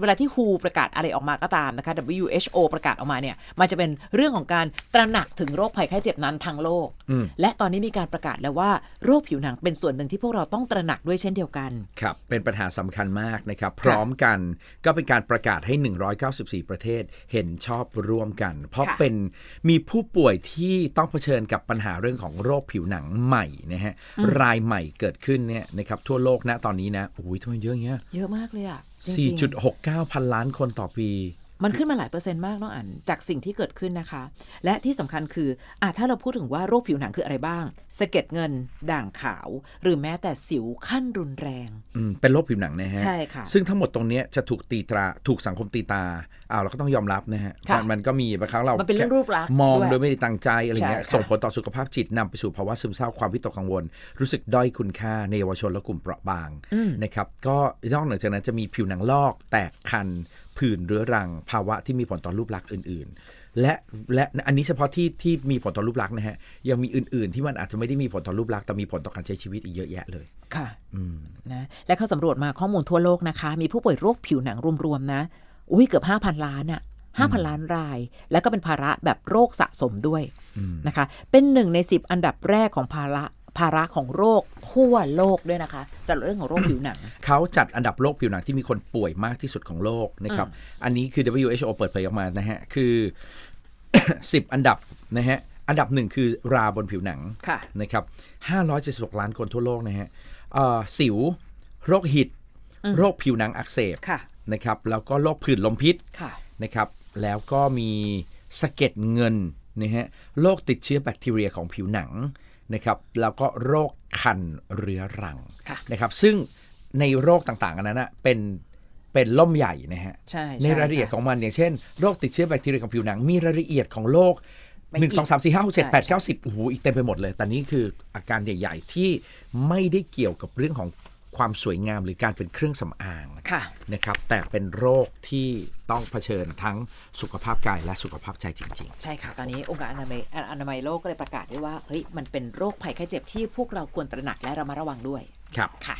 เวลาที่ WHO ประกาศอะไรออกมาก็ตามนะคะ WHO ประกาศออกมาเนี่ย มันจะเป็นเรื่องของการตระหนักถึงโรคภัยไข้เจ็บนั้นทั้งโลก อืม และตอนนี้มีการประกาศแล้วว่าโรคผิวหนังเป็นส่วนหนึ่งที่พวกเราต้องตระหนักด้วยเช่นเดียวกัน ครับ เป็นปัญหาสำคัญมากนะครับ พร้อมกันก็เป็นการประกาศให้ 194 ประเทศเห็นชอบร่วมกัน เพราะค่ะ เป็นมีผู้ป่วยที่ต้องเผชิญกับปัญหาเรื่องของโรคผิวหนังใหม่นะฮะรายใหม่เกิดขึ้นเนี่ยนะครับทั่วโลกนะตอนนี้นะโอ้ยทำไมเยอะอย่างเงี้ย เยอะมากเลยอะจริงๆ4.69 พันล้านคนต่อปี มันขึ้นมาหลายเปอร์เซ็นต์มากน้องอันจากสิ่งที่เกิดขึ้นนะคะ และที่สำคัญคืออะถ้าเราพูดถึงว่าโรคผิวหนังคืออะไรบ้างสะเก็ดเงิน ด่างขาว หรือแม้แต่สิวขั้นรุนแรงอืมเป็นโรคผิวหนังนะฮะใช่ค่ะซึ่งทั้งหมดตรงเนี้ยจะถูกตีตราถูกสังคมตีตาอ้าวเราก็ต้องยอมรับนะฮะค่ะมันมันก็มีบางครั้งเรามันเป็นเรื่องรูปลักษณ์มองด้วยโดยไม่ได้ตั้งใจอะไรเงี้ยใช่ค่ะส่งผลต่อสุขภาพจิตนำไปสู่ภาวะซึมเศร้าความวิตกกังวล รู้สึกด้อยคุณค่าในเยาวชนและกลุ่มเปราะบางนะครับก็นอกเหนือจากนั้นจะมีผิวหนังลอกแตกคัน ผื่นเรื้อรัง ภาวะที่มีผลต่อรูปลักษณ์อื่น ๆ และและอันนี้เฉพาะที่ที่มีผลต่อรูปลักษณ์นะฮะยังมีอื่น ๆ ที่มันอาจจะไม่ได้มีผลต่อรูปลักษณ์แต่มีผลต่อการใช้ชีวิตอีกเยอะแยะเลยค่ะนะและเขาสำรวจมาข้อมูลทั่วโลกนะคะ มีผู้ป่วยโรคผิวหนังรวมๆนะอุ้ยเกือบ5,000ล้านอะ5,000ล้านราย แล้วก็เป็นภาระแบบโรคสะสมด้วยนะคะ เป็นหนึ่งใน10อันดับแรกของภาระ ภาระของโรคทั่วโลกด้วยนะคะสำหรับเรื่องของโรคผิวหนัง เขาจัดอันดับโรคผิวหนังที่มีคนป่วยมากที่สุดของโลกนะครับ อันนี้คือ WHO เปิดเผยออกมานะฮะ คือ 10 อันดับนะฮะ อันดับหนึ่งคือราบนผิวหนังค่ะนะครับ576 ล้านคนทั่วโลกนะฮะเอ่อสิว โรคหิดโรคผิวหนังอักเสบค่ะนะครับ แล้วก็โรคผื่นลมพิษค่ะนะครับ แล้วก็มีสะเก็ดเงินนะฮะ โรคติดเชื้อแบคทีเรียของผิวหนัง นะครับแล้วก็โรคคันเรื้อรังค่ะนะครับซึ่งในโรคต่างๆอันนั้นนะเป็นเป็นล่มใหญ่นะฮะใช่ในใช่รายละเอียดค่ะของมันอย่างเช่นโรคติดเชื้อแบคทีเรียของผิวหนัง มีรายละเอียดของโรคไปหนึ่งสองสามสี่ห้าหกเจ็ดใช่แปดเก้าสิบโอ้โหอีกเต็มไปหมดเลย แต่นี่คืออาการใหญ่ ๆ ที่ไม่ได้เกี่ยวกับเรื่องของ ความสวยงามหรือการเป็นเครื่องสำอางค่ะนะครับ แต่เป็นโรคที่ต้องเผชิญทั้งสุขภาพกายและสุขภาพใจจริงใช่ค่ะ ตอนนี้องค์การอนามัยอนามัยโลกก็เลยประกาศด้วยว่าเฮ้ยมันเป็นโรคภัยไข้เจ็บที่พวกเราควรตระหนักและระมัดระวังด้วยๆครับค่ะ